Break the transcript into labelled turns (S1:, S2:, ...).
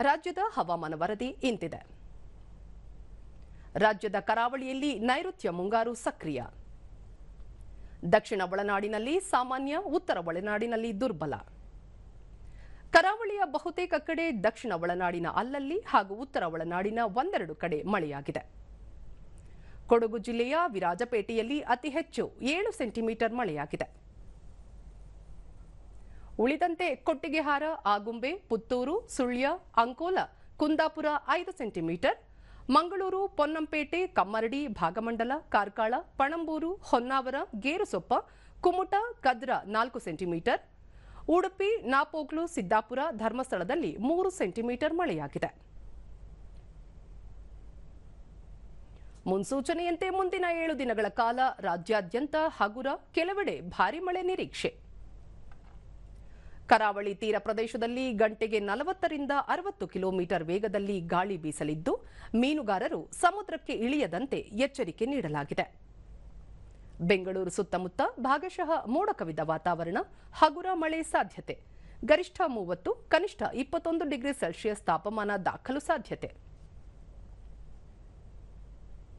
S1: ರಾಜ್ಯದ ಹವಾಮಾನ ವರದಿ ಇಂತಿದೆ. ರಾಜ್ಯದ ಕರಾವಳಿಯಲ್ಲಿ ನೈಋತ್ಯ ಮುಂಗಾರು ಸಕ್ರಿಯ. ದಕ್ಷಿಣ ಒಳನಾಡಿನಲ್ಲಿ ಸಾಮಾನ್ಯ, ಉತ್ತರ ಒಳನಾಡಿನಲ್ಲಿ ದುರ್ಬಲ. ಕರಾವಳಿಯ ಬಹುತೇಕ ಕಡೆ ದಕ್ಷಿಣ ಒಳನಾಡಿನ ಅಲ್ಲಲ್ಲಿ ಹಾಗೂ ಉತ್ತರ ಒಳನಾಡಿನ ಒಂದೆರಡು ಕಡೆ ಮಳೆಯಾಗಿದೆ. ಕೊಡಗು ಜಿಲ್ಲೆಯ ವಿರಾಜಪೇಟೆಯಲ್ಲಿ ಅತಿ ಹೆಚ್ಚು ಏಳು ಸೆಂಟಿಮೀಟರ್ ಮಳೆಯಾಗಿದೆ. ಉಳಿದಂತೆ ಕೊಟ್ಟಿಗೆಹಾರ, ಆಗುಂಬೆ, ಪುತ್ತೂರು, ಸುಳ್ಯ, ಅಂಕೋಲ, ಕುಂದಾಪುರ ಐದು ಸೆಂಟಿಮೀಟರ್, ಮಂಗಳೂರು, ಪೊನ್ನಂಪೇಟೆ, ಕಮ್ಮರಡಿ, ಭಾಗಮಂಡಲ, ಕಾರ್ಕಳ, ಪಣಂಬೂರು, ಹೊನ್ನಾವರ, ಗೇರುಸೊಪ್ಪ, ಕುಮುಟ, ಕದ್ರ ನಾಲ್ಕು ಸೆಂಟಿಮೀಟರ್, ಉಡುಪಿ ನಾಪೋಗ್ಲು ಸಿದ್ದಾಪುರ ಧರ್ಮಸ್ಥಳದಲ್ಲಿ ಮೂರು ಸೆಂಟಿಮೀಟರ್ ಮಳೆಯಾಗಿದೆ. ಮುನ್ಸೂಚನೆಯಂತೆ ಮುಂದಿನ ಏಳು ದಿನಗಳ ಕಾಲ ರಾಜ್ಯಾದ್ಯಂತ ಹಗುರ, ಕೆಲವೆಡೆ ಭಾರಿ ಮಳೆ ನಿರೀಕ್ಷೆ. ಕರಾವಳಿ ತೀರ ಪ್ರದೇಶದಲ್ಲಿ ಗಂಟೆಗೆ ನಲವತ್ತರಿಂದ ಅರವತ್ತು ಕಿಲೋಮೀಟರ್ ವೇಗದಲ್ಲಿ ಗಾಳಿ ಬೀಸಲಿದ್ದು, ಮೀನುಗಾರರು ಸಮುದ್ರಕ್ಕೆ ಇಳಿಯದಂತೆ ಎಚ್ಚರಿಕೆ ನೀಡಲಾಗಿದೆ. ಬೆಂಗಳೂರು ಸುತ್ತಮುತ್ತ ಭಾಗಶಃ ಮೋಡ ಕವಿದ ವಾತಾವರಣ, ಹಗುರ ಮಳೆ ಸಾಧ್ಯತೆ. ಗರಿಷ್ಠ ಮೂವತ್ತು, ಕನಿಷ್ಠ ಇಪ್ಪತ್ತೊಂದು ಡಿಗ್ರಿ ಸೆಲ್ಸಿಯಸ್ ತಾಪಮಾನ ದಾಖಲು ಸಾಧ್ಯತೆ.